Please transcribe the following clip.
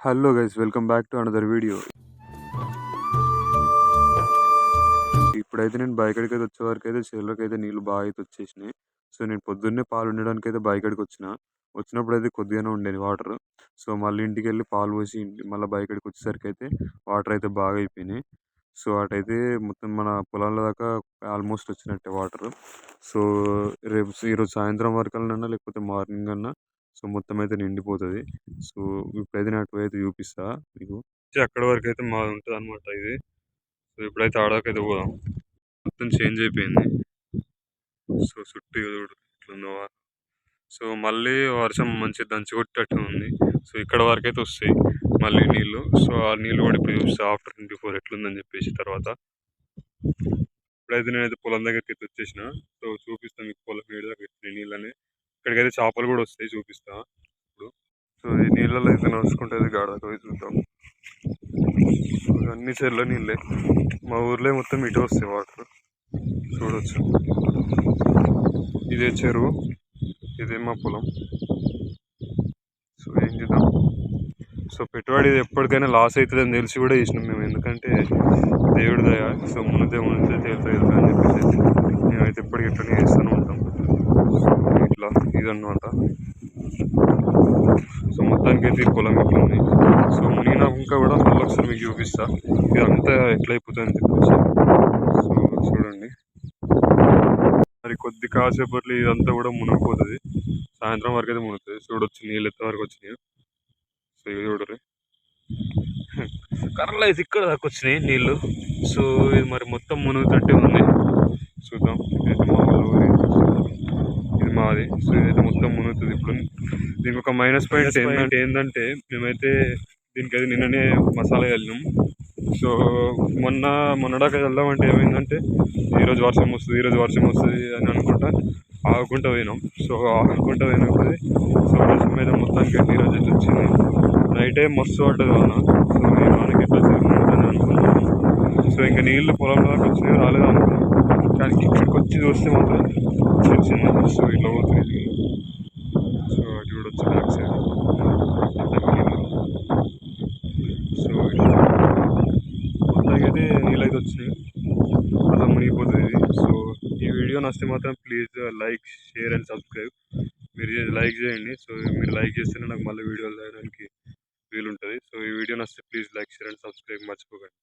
Hello guys welcome back to another video ఇప్పుడైతే నేను bike అడికి వచ్చే వరకు అయితే చెరువులోకి అయితే నీళ్ళు బాగా అయితే వచ్చేసినాయి. సో నేను పొద్దున్నే పాలు ఉండడానికి అయితే బైక్ అడికి వచ్చిన. వచ్చినప్పుడు అయితే కొద్దిగానే ఉండేది వాటర్. సో మళ్ళీ ఇంటికి వెళ్ళి పాలు పోసి మళ్ళీ బైక్ అడికి వచ్చేసరికి అయితే వాటర్ అయితే బాగా అయిపోయినాయి. సో అటైతే మొత్తం మన పొలాల దాకా ఆల్మోస్ట్ వచ్చినట్టే వాటర్. సో రేపు ఈరోజు సాయంత్రం వరకు అన్నా లేకపోతే మార్నింగ్ అన్నా సో మొత్తం అయితే నిండిపోతుంది. సో ఇప్పుడైతే నేను అటువైతే అయితే చూపిస్తా మీకు. అక్కడ వరకు అయితే మా ఉంటుంది అనమాట ఇది. సో ఇప్పుడైతే ఆడకైతే పోదాం. మొత్తం చేంజ్ అయిపోయింది. సో చుట్టూ చూడు సో మళ్ళీ వర్షం మంచి దంచి కొట్టేటట్టు ఉంది. సో ఇక్కడ వరకు అయితే వస్తాయి మళ్ళీ నీళ్ళు. సో ఆ నీళ్ళు కూడా ఇప్పుడు చూస్తా ఆఫ్టర్ ట్వంటీ ఫోర్ ఎట్లుందని చెప్పేసి తర్వాత. ఇప్పుడైతే నేనైతే పొలం దగ్గరికి అయితే వచ్చేసిన. సో చూపిస్తాను మీకు పొలం నీళ్ళ దగ్గర వచ్చినాయి నీళ్ళని ఇక్కడికైతే చేపలు కూడా వస్తాయి చూపిస్తా. ఇప్పుడు సో ఈ నీళ్ళలో అయితే నడుచుకుంటుంది గాడకు పోయి చూద్దాం. అన్ని చెర్ల నీళ్ళే. మా ఊర్లో మొత్తం ఇటు వస్తాయి వాటర్. చూడొచ్చు. ఇదే చెరువు. ఇదే మా పొలం. సో ఏం చేద్దాం? సో పెట్టుబడి ఇది ఎప్పటికైనా లాస్ అవుతుంది అని తెలిసి కూడా చేసినాం మేము. ఎందుకంటే దేవుడి దయ సో ముందు మునితే తేలుతుంది కదా అని చెప్పేసి అయితే మేమైతే ఎప్పటికి ఇట్లనే ఇదన్నమాట. సో మొత్తానికి అయితే పొలం ఇట్లా ఉంది. సో మునిగినాక కూడా మళ్ళీ ఒకసారి మీకు చూపిస్తా. ఇదంతా ఎట్లా అయిపోతుంది చెప్పేసి. సో చూడండి. మరి కొద్ది కాసేపట్లో ఇదంతా కూడా మునిగిపోతుంది. సాయంత్రం వరకు అయితే మునుగుతుంది. చూడొచ్చు నీళ్ళు ఎంత వరకు వచ్చినాయి. సో ఇది చూడరు. కర్రలు అయితే ఇక్కడ దాకా వచ్చినాయి నీళ్ళు. సో ఇది మరి మొత్తం మునుగుతట్టే ఉంది. చూద్దాం ఇదైతే మా వాళ్ళ ఊరి ఇది మాది సో ఇదైతే మొత్తం మునుగుతుంది ఇప్పుడు. దీనికి ఒక మైనస్ పాయింట్ ఏంటంటే ఏంటంటే మేమైతే దీనికైతే నిన్ననే మసాలా వెళ్ళినాం సో మొన్న మొన్నడాక వెళ్దామంటే ఏమైందంటే ఈరోజు వర్షం వస్తుంది ఈరోజు వర్షం వస్తుంది అని అనుకుంటా ఆగుకుంటూ పోయినాం. సో ఆగుకుంటూ పోయినప్పుడు సో వర్షం మీద మొత్తానికి అయితే ఈరోజు అయితే వచ్చింది? నైటే మస్తు పడ్డది వాన. సో ఈ వానకి ఎట్లా ఉంటుంది అనుకున్నాను సో ఇంకా నీళ్ళు పొలం దాకా వచ్చినాయి రాలేదు అనుకున్నాం కానీ ఇక్కడికి వచ్చి చూస్తే మాత్రం తెలిసింది సో ఇట్లా పోతుంది సో అటు కూడా వచ్చి బ్యాక్ సైడ్ సో అలాగైతే నీళ్ళైతే వచ్చినాయి. అలా మునిగిపోతుంది ఇది. సో ఈ వీడియో నచ్చితే మాత్రం please like share and subscribe మీరు లైక్ చేయండి. సో మీరు లైక్ చేస్తేనే నాకు మళ్ళీ వీడియోలు చేయడానికి వీలుంటుంది. సో ఈ వీడియో నచ్చితే please like share and subscribe మర్చిపోకండి.